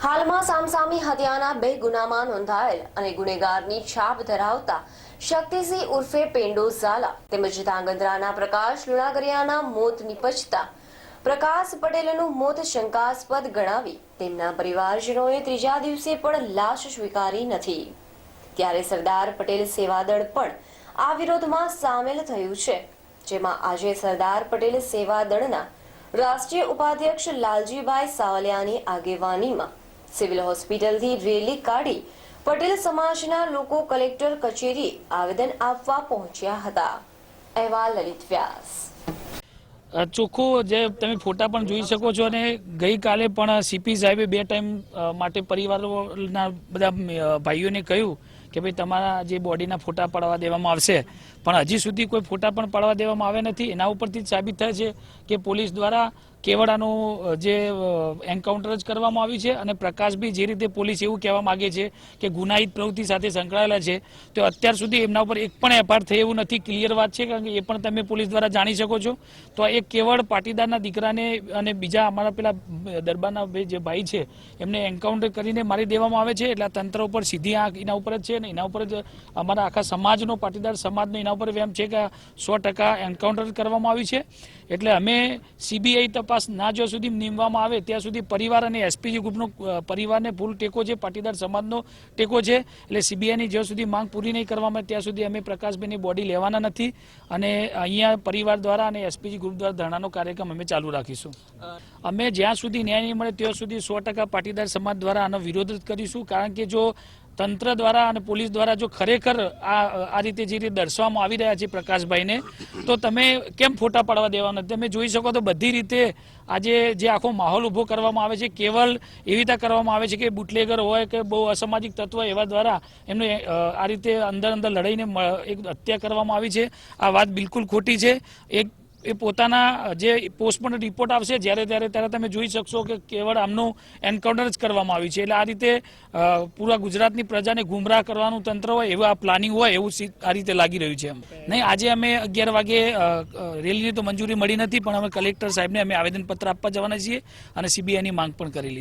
હાલમાં સામસામી હત્યાના બે ગુનામાં નોંધાયેલ અને ગુનેગારની છાપ ધરાવતા શક્તિસિંહ ઉર્ફે પેન્ડો ઝાલા તેમજ ધાંગધ્રાના પ્રકાશ લુણાગરિયાના મોત નિપજતા પ્રકાશ પટેલનું મોત શંકાસ્પદ ગણાવી તેમના પરિવારજનોએ ત્રીજા દિવસે પણ લાશ સ્વીકારી નથી. ત્યારે સરદાર પટેલ સેવાદળ પણ આ વિરોધમાં સામેલ થયું છે. જેમાં આજે સરદાર પટેલ સેવાદળના રાષ્ટ્રીય ઉપાધ્યક્ષ લાલજીભાઈ સાવલિયાની આગેવાનીમાં સિવિલ હોસ્પિટલથી રેલી કાઢી પટેલ સમાજના લોકો કલેક્ટર કચેરી આવેદન આપવા પહોંચ્યા હતા. અહેવાલ લલિત વ્યાસ. ચોખ્ખું જે તમે ફોટા પણ જોઈ શકો છો અને ગઈકાલે પણ સીપી સાહેબે બે ટાઈમ માટે પરિવારોના બધા ભાઈઓને કહ્યું કે ભાઈ તમારા જે બોડીના ફોટા પાડવા દેવામાં આવશે. પણ હજી સુધી કોઈ ફોટા પણ પાડવા દેવામાં આવે નથી. એના ઉપરથી સાબિત થાય છે કે પોલીસ દ્વારા કેવડાનું જે એન્કાઉન્ટર જ કરવામાં આવ્યું છે અને પ્રકાશભાઈ જે રીતે પોલીસ એવું કહેવા માગે છે કે ગુનાહિત પ્રવૃત્તિ સાથે સંકળાયેલા છે, તો અત્યાર સુધી એમના ઉપર એક પણ એફઆઈઆર થઈ એવું નથી. ક્લિયર વાત છે કારણ કે એ પણ તમે પોલીસ દ્વારા જાણી શકો છો. તો એ કેવળ પાટીદારના દીકરાને અને બીજા અમારા પેલા દરબારના જે ભાઈ છે, એમને એન્કાઉન્ટર કરીને મારી દેવામાં આવે છે. એટલે તંત્ર ઉપર સીધી આંખ એના ઉપર જ છે ને એના ઉપર જ અમારા આખા સમાજનો, પાટીદાર સમાજનો, એના ઉપર એમ છે કે સો ટકા એન્કાઉન્ટર કરવામાં આવ્યું છે. એટલે અમે સીબીઆઈ તપાસ ના જ્યાં સુધી નીમવામાં આવે ત્યાં સુધી પરિવાર અને એસપીજી ગ્રુપનો પરિવારને ફૂલ ટેકો છે, પાટીદાર સમાજનો ટેકો છે. એટલે સીબીઆઈની જ્યાં સુધી માંગ પૂરી નહીં કરવામાં આવે ત્યાં સુધી અમે પ્રકાશભાઈની બોડી લેવાના નથી. અને અહીંયા પરિવાર દ્વારા અને એસપીજી ગ્રુપ દ્વારા ધરણાનો કાર્યક્રમ અમે ચાલુ રાખીશું. અમે જ્યાં સુધી ન્યાય નહીં મળે ત્યાં સુધી સો ટકા પાટીદાર સમાજ દ્વારા આનો વિરોધ કરીશું. કારણ કે જો તંત્ર દ્વારા અને પોલીસ દ્વારા જો ખરેખર આ આ રીતે જે રીતે દર્શાવવામાં આવી રહ્યા છે પ્રકાશભાઈને, તો તમે કેમ ફોટા પાડવા દેવા નથી તમે જોઈ શકો તો બધી રીતે આજે જે આખો માહોલ ઊભો કરવામાં આવે છે, કેવલ એવી રીતે કરવામાં આવે છે કે બુટલેગર હોય કે બહુ અસામાજિક તત્વ એવા દ્વારા એમને આ રીતે અંદર અંદર લડાઈને એક હત્યા કરવામાં આવી છે. આ વાત બિલકુલ ખોટી છે. એક એ પોતાના, જે પોસ્ટમોર્ટમ રિપોર્ટ આવશે જ્યારે, ત્યારે ત્યારે તમે જોઈ શકશો કે કેવળ આમનું એન્કાઉન્ટર જ કરવામાં આવ્યું છે. એટલે આ રીતે પૂરા ગુજરાતની પ્રજાને ગુમરાહ કરવાનું તંત્ર હોય, એવું આ પ્લાનિંગ હોય, એવું આ રીતે લાગી રહ્યું છે એમ. નહીં, આજે અમે અગિયાર વાગે રેલીની તો મંજૂરી મળી નથી, પણ અમે કલેક્ટર સાહેબને અમે આવેદનપત્ર આપવા જવાના છીએ અને સીબીઆઈની માંગ પણ કરેલી